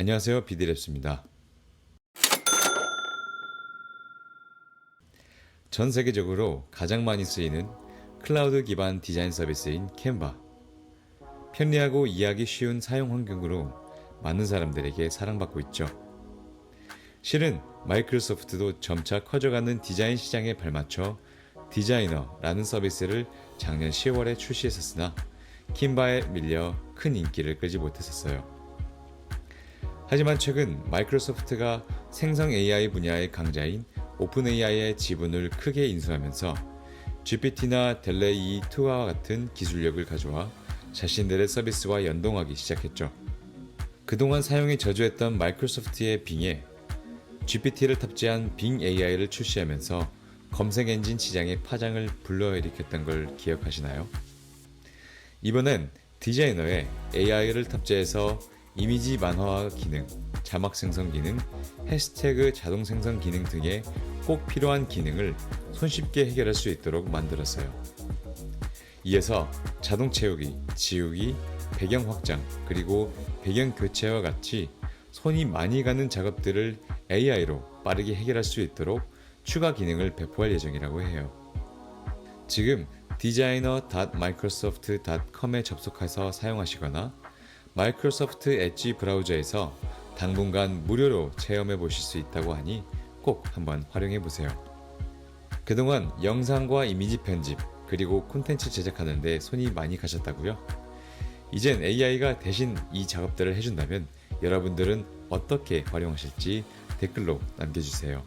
안녕하세요. 비디랩스입니다. 전 세계적으로 가장 많이 쓰이는 클라우드 기반 디자인 서비스인 캔바. 편리하고 이해하기 쉬운 사용 환경으로 많은 사람들에게 사랑받고 있죠. 실은 마이크로소프트도 점차 커져가는 디자인 시장에 발맞춰 디자이너라는 서비스를 작년 10월에 출시했었으나 킨바에 밀려 큰 인기를 끌지 못했었어요. 하지만 최근 마이크로소프트가 생성 AI 분야의 강자인 오픈 AI의 지분을 크게 인수하면서 GPT나 델레이 2와 같은 기술력을 가져와 자신들의 서비스와 연동하기 시작했죠. 그동안 사용이 저조했던 마이크로소프트의 빙에 GPT를 탑재한 빙 AI를 출시하면서 검색 엔진 시장의 파장을 불러일으켰던 걸 기억하시나요? 이번엔 디자이너에 AI를 탑재해서 이미지 만화화 기능, 자막 생성 기능, 해시태그 자동 생성 기능 등의 꼭 필요한 기능을 손쉽게 해결할 수 있도록 만들었어요. 이어서 자동 채우기, 지우기, 배경 확장, 그리고 배경 교체와 같이 손이 많이 가는 작업들을 AI로 빠르게 해결할 수 있도록 추가 기능을 배포할 예정이라고 해요. 지금 designer.microsoft.com에 접속해서 사용하시거나 마이크로소프트 엣지 브라우저에서 당분간 무료로 체험해 보실 수 있다고 하니 꼭 한번 활용해 보세요. 그동안 영상과 이미지 편집 그리고 콘텐츠 제작하는데 손이 많이 가셨다고요? 이젠 AI가 대신 이 작업들을 해준다면 여러분들은 어떻게 활용하실지 댓글로 남겨주세요.